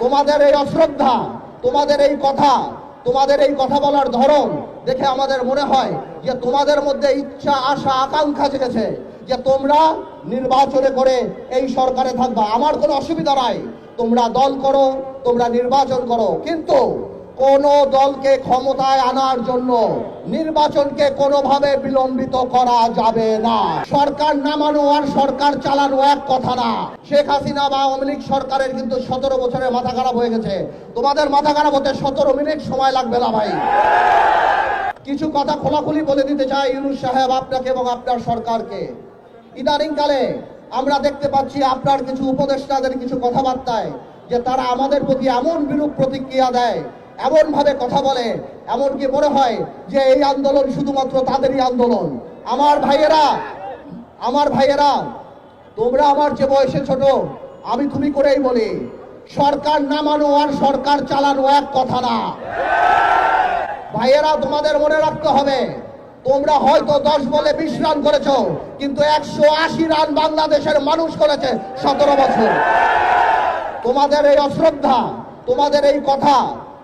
তোমাদের এই অশ্রদ্ধা, তোমাদের এই কথা, তোমাদের এই কথা বলার ধরন দেখে আমাদের মনে হয় যে তোমাদের মধ্যে ইচ্ছা, আশা, আকাঙ্ক্ষা জেগেছে যে তোমরা নির্বাচনে করে এই সরকারে থাকবা। আমার কোনো অসুবিধা নাই। তোমরা দল করো, তোমরা নির্বাচন করো। কিন্তু কোন দলকে ক্ষমতায় আনার জন্য নির্বাচনকে কোনোভাবে বিলম্বিত করা যাবে না। সরকার নামানো আর সরকার চালানো এক কথা না। শেখ হাসিনা বা লীগ সরকারের কিন্তু সতেরো বছরের মাথা খারাপ হয়ে গেছে। তোমাদের মাথা খারাপ হতে সতেরো মিনিট সময় লাগবে না ভাই। কিছু কথা খোলাখুলি বলে দিতে চাই ইউনুস সাহেব আপনাকে এবং আপনার সরকারকে। ইদানিংকালে আমরা দেখতে পাচ্ছি আপনার কিছু উপদেষ্টাদের কিছু কথাবার্তায় যে তারা আমাদের প্রতি এমন বিরূপ প্রতিক্রিয়া দেয় এমন ভাবে কথা বলে, এমনকি মনে হয় যে এই আন্দোলন শুধুমাত্র তাদেরই আন্দোলন। আমার ভাইয়েরা আমার ভাইয়েরা, তোমরা আমার যে বয়সে ছোট, আমি তুমি করেই বলি, সরকার নামানো আর সরকার চালানো এক কথা না। ভাইয়েরা, তোমাদের মনে রাখতে হবে, তোমরা হয়তো দশ বলে বিশ রান করেছ, কিন্তু একশো আশি রান বাংলাদেশের মানুষ করেছে সতেরো বছর। তোমাদের এই অশ্রদ্ধা, তোমাদের এই কথা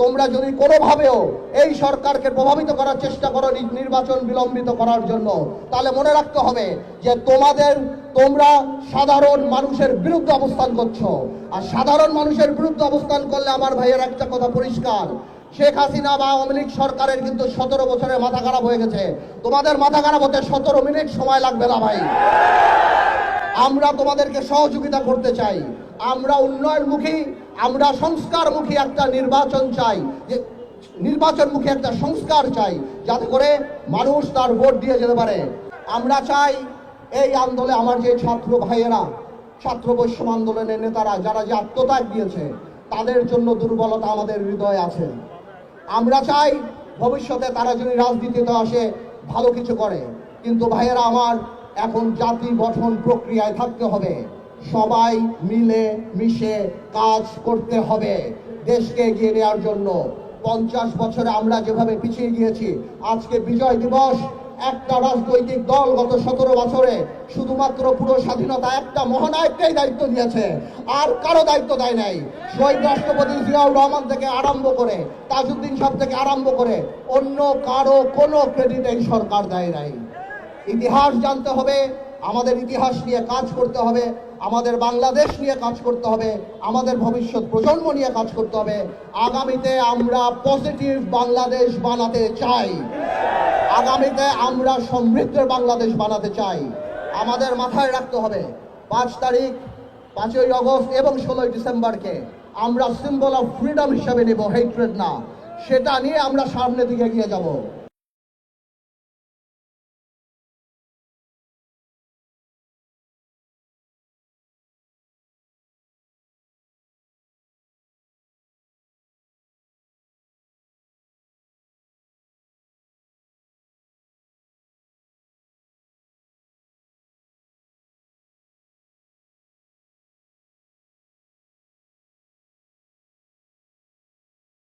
তোমরা যদি কোনোভাবেও এই সরকারকে প্রভাবিত করার চেষ্টা করো নির্বাচন বিলম্বিত করার জন্য, তাহলে মনে রাখতে হবে যে তোমাদের, তোমরা সাধারণ মানুষের বিরুদ্ধে অবস্থান করছ। আর সাধারণ মানুষের বিরুদ্ধে অবস্থান করলে আমার ভাইয়ের একটা কথা পরিষ্কার। শেখ হাসিনা বা আওয়ামী লীগ সরকারের কিন্তু সতেরো বছরের মাথা খারাপ হয়ে গেছে। তোমাদের মাথা খারাপ হতে সতেরো মিনিট সময় লাগবে না ভাই। আমরা তোমাদেরকে সহযোগিতা করতে চাই। আমরা উন্নয়নমুখী আমরা সংস্কারমুখী একটা নির্বাচন চাই, যে নির্বাচনমুখী একটা সংস্কার চাই, যাতে করে মানুষ তার ভোট দিয়ে যেতে পারে। আমরা চাই এই আন্দোলনে আমার যে ছাত্র ভাইয়েরা, ছাত্র বৈষম্য আন্দোলনের নেতারা, যারা যে আত্মত্যাগ দিয়েছে, তাদের জন্য দুর্বলতা আমাদের হৃদয়ে আছে। আমরা চাই ভবিষ্যতে তারা যদি রাজনীতিতে আসে, ভালো কিছু করে। কিন্তু ভাইয়েরা আমার, এখন জাতি গঠন প্রক্রিয়ায় থাকতে হবে। সবাই মিলে মিশে কাজ করতে হবে। দেশকে এগিয়ে নেওয়ার জন্য পঞ্চাশ বছরে আমরা যেভাবে পিছিয়ে গিয়েছি, আজকে বিজয় দিবস, একটা রাজনৈতিক দল গত সতেরো বছরে শুধুমাত্র পুরো স্বাধীনতা একটা মহানায়ককেই দায়িত্ব দিয়েছে, আর কারও দায়িত্ব দেয় নাই। শহীদ রাষ্ট্রপতি জিয়াউর রহমান থেকে আরম্ভ করে, তাজউদ্দিন সাহেব থেকে আরম্ভ করে, অন্য কারও কোনো ক্রেডিট এই সরকার দেয় নাই। ইতিহাস জানতে হবে আমাদের ইতিহাস নিয়ে কাজ করতে হবে, আমাদের বাংলাদেশ নিয়ে কাজ করতে হবে, আমাদের ভবিষ্যৎ প্রজন্ম নিয়ে কাজ করতে হবে। আগামীতে আমরা পজিটিভ বাংলাদেশ বানাতে চাই। আগামীতে আমরা সমৃদ্ধের বাংলাদেশ বানাতে চাই। আমাদের মাথায় রাখতে হবে, পাঁচ তারিখ, পাঁচই আগস্ট এবং ষোলোই ডিসেম্বরকে আমরা সিম্বল অফ ফ্রিডম হিসাবে নেব হেট্রেড না। সেটা নিয়ে আমরা সামনের দিকে এগিয়ে যাব।